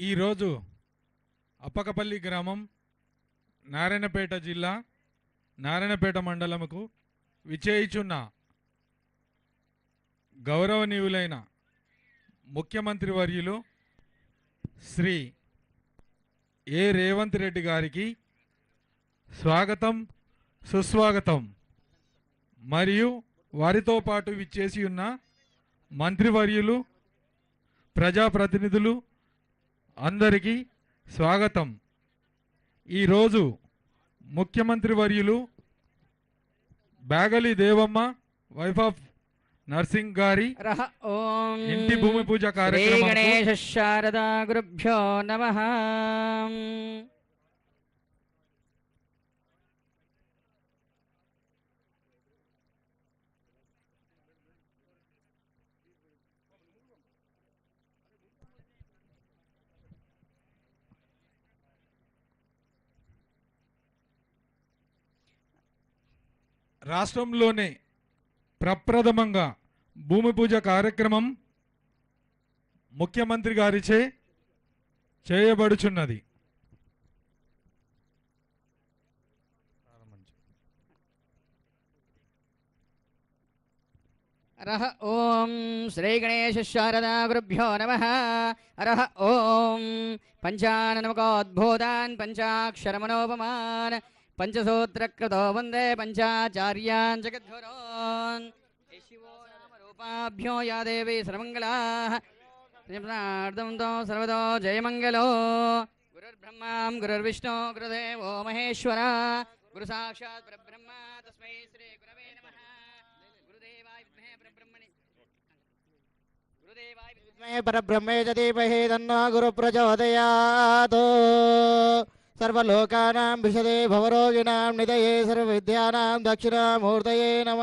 ఈరోజు అప్పకపల్లి గ్రామం నారాయణపేట జిల్లా నారాయణపేట మండలముకు విచేయిచున్న గౌరవనీయులైన ముఖ్యమంత్రి వర్యులు శ్రీ ఏ రేవంత్ రెడ్డి గారికి స్వాగతం సుస్వాగతం. మరియు వారితో పాటు విచ్చేసి ఉన్న మంత్రివర్యులు ప్రజాప్రతినిధులు అందరికీ స్వాగతం. ఈరోజు ముఖ్యమంత్రి వర్యులు బ్యాగలి దేవమ్మ వైఫ్ ఆఫ్ నర్సింగ్ గారి ఇంటి భూమి పూజ కార్యక్రమం. శారదా గురుభ్యో నమ. రాష్ట్రంలోనే ప్రప్రథమంగా భూమి పూజ కార్యక్రమం ముఖ్యమంత్రి గారిచే చేయబడుచున్నది. అరహ ఓం శ్రీ గణేశ శారదా నమ. అరహ ఓం పంచాననమకోద్భూతాన్ పంచాక్షరమనోపమాన్. पञ्चसूत्रकृतो वंदे पञ्चाचार्यान् जगद्गुरोन्। शिवो या देवी सर्वमङ्गलाः। सर्वदो जय मंगलो गुरुर्ब्रह्मा गुरुर्विष्णु गुरुदेवो महेश्वर। गुरुसाक्षात् परब्रह्म तस्मै श्रीगुरवे नमः। गुरुदेवाय विद्महे परब्रह्मणे। गुरुदेवाय विद्महे परब्रह्मे च धीमहि तन्नो गुरुप्रचोदयात्। సర్వలోకానాం విశదే భవరోగిణాం నిదయే సర్వవిద్యానాం దక్షిణామూర్తయే నమ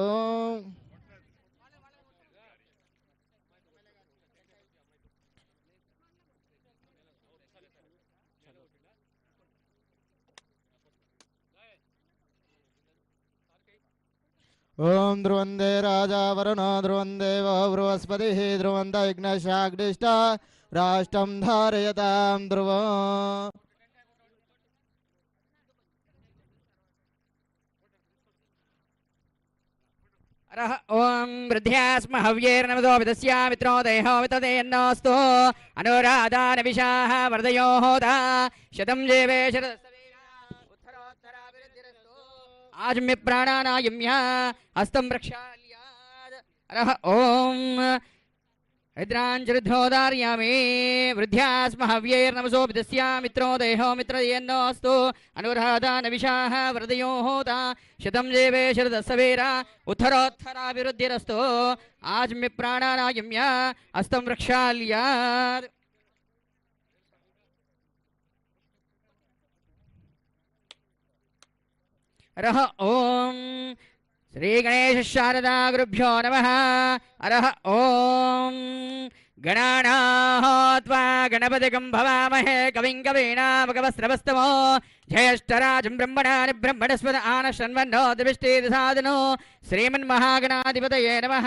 ఓం ओम ध्रुवंदे राजा वरुण ध्रुवंदे वृहस्पति ध्रुवंत राष्ट्रं धारयतां ध्रुव। ॐ वृद्ध्यास्म हव्येर्नमदो विदस्या मित्रो देहो वितदेन्नोऽस्तु अनुराधानविशाः वरदयो होता। शतं जीवे शत आजम्य प्राणानायम्या। हस्तं प्रक्षाल्यात्। अरः यद्राञ्जलिध्रोदार्यामे वृद्ध्या स्महव्यैर्नमसो विदस्या मित्रो देहो मित्रयेन्नोऽस्तु। अनुराधा नविशाः वृदयो होता शतं देवे शरदस्सवेरा उत्थरोत्थराभिवृद्धिरस्तु आजम्य प्राणानायम्य हस्तं वृक्षाल्यात् रह ओम श्रीगणेशशारदागुरुभ्यो नमः। अरः ॐ गणा त्वा गणपतिकं भवामहे। कविं कवीणामगवस्रवस्तमो जयष्टराजम् ब्रह्मणस्वद आनश्रन्वन्नो दृष्टे दसादनो श्रीमन्महागणाधिपतये नमः।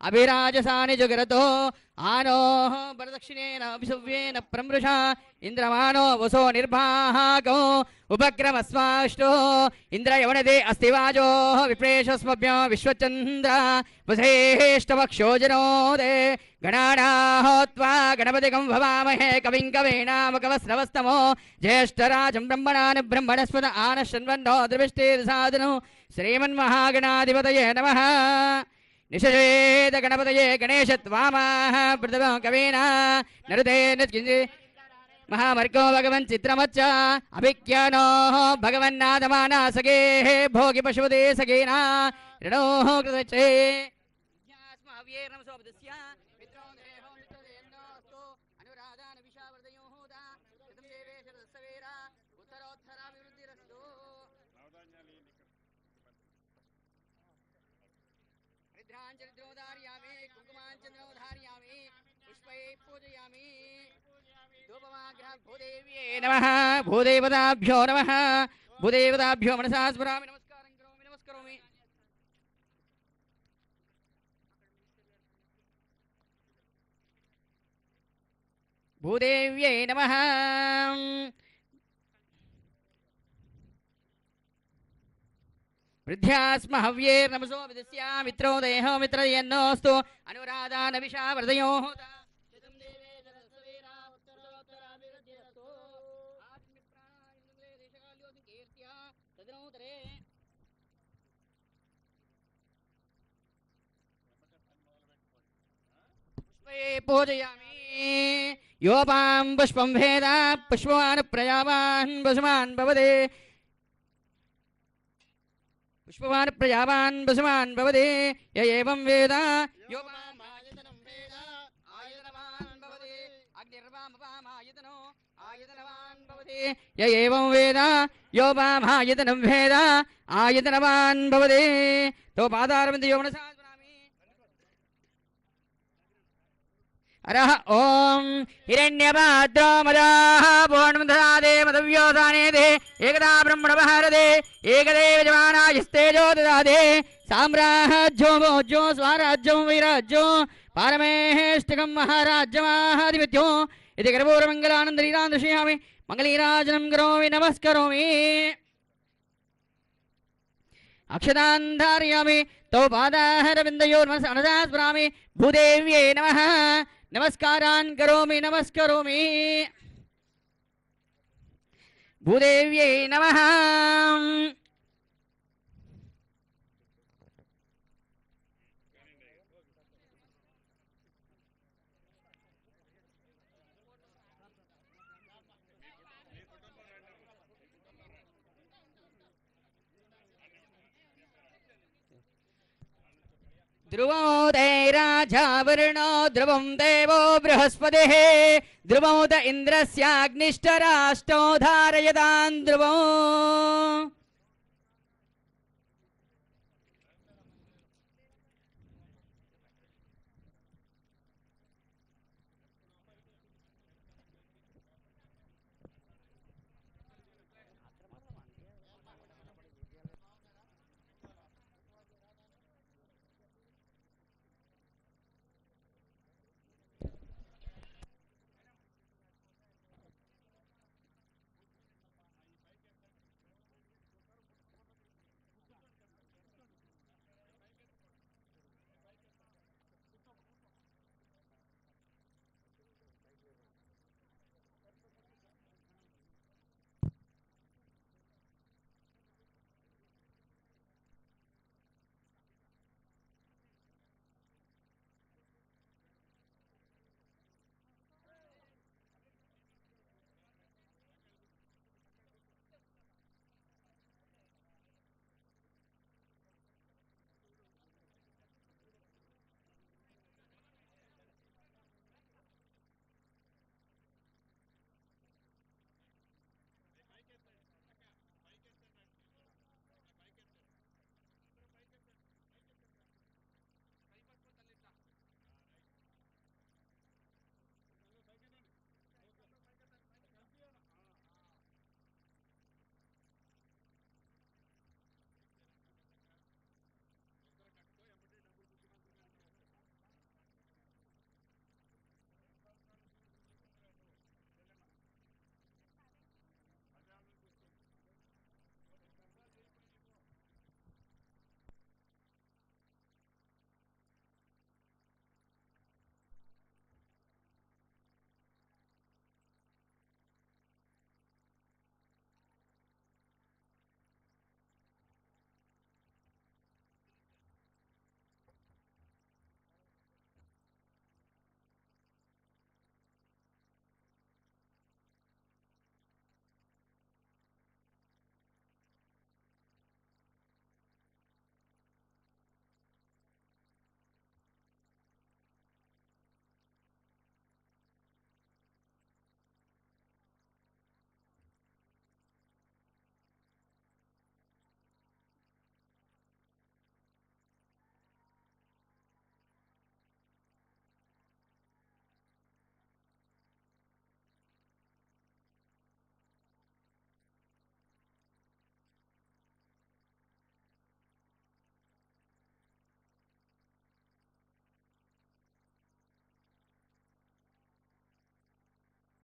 అభిరాజసాని జుగరతో ఆనో వరదక్షిణేన అభిశవ్యేన ప్రమృష ఇంద్రమానో వసో నిర్భాగో ఉపక్రమస్మాష్టో ఇంద్ర యవనదే అస్తివాజో విప్రేషస్మభ్య విశ్వచంద్ర వసేష్టవక్షోజనోదే గణానాహోత్వా గణపతిగం భవామహే కవిం కవీనామకవస్రవస్తమో జ్యేష్ఠరాజం బ్రహ్మణాని బ్రహ్మణస్పద ఆన ఆనశన్వన్నో ద్రవిష్టిర్సాధను శ్రీమన్మహాగణాధిపతయే నమ निशेद गणपत गणेश त्वामाह पृथ्वं कवीना नरुते नृत्किञ्चि महामर्गो भगवन् चित्रमच्च अभिज्ञानो भगवन्नाथमाना सगे भोगि पशुपते सगेना ऋणोः कृतचे हरिद्राञ्जलिद्रोधारयामि कुङ्कुमाञ्चन्द्रोधारयामि पुष्पैः पूजयामि। भूदेव्ये नमः, भूदेवताभ्यो नमः, भूदेवताभ्यो मनसा स्मरामि, नमस्कारं करोमि, नमस्करोमि। भूदेव्यै नमः। वृद्ध्यास्म हव्येर्नमसो विदस्या मित्रो देहो मित्रयन्नोऽस्तु। अनुराधानविषा वर्धयोः पुष्पे पूजयामि। योपां पुष्पं भेद पुष्पवान् प्रजावान् वसुमान् भवते पुष्पवान् प्रजावान् वसुमान् भवते य एवं वेद योपाम् आयतनं वेद आयतनवान् भवते अग्निर्वामपामायतनो आयतनवान् भवते य एवं वेद योपामायतनं वेद आयतनवान् भवते तो पादारविन्द योमनसा स्मरामि हरः ॐ हिरण्यपात्रो मदाः पूर्णमदधादे मदव्योधाने दे एकदा ब्रह्मणपहारदे एकदेव जमानायस्तेजो ददादे साम्राज्यो भोज्यो स्वाराज्यं वैराज्यो पारमेष्टिकं महाराज्यमाहाधिपत्यो इति गर्भोरमङ्गलानन्दलीलान् दर्शयामि मङ्गलीराजनं करोमि नमस्करोमि अक्षतान् धारयामि तौ पादाहरविन्दयोर्मनस अनसा स्मरामि भूदेव्यै नमः नमस्कारान् करोमि नमस्करोमि। भूदेव्यै नमः। ध्रुवोदयराजावरुणो ध्रुवं देवो बृहस्पतिः। ध्रुवोद इन्द्रस्याग्निष्टराष्टो धारयतान् ध्रुवो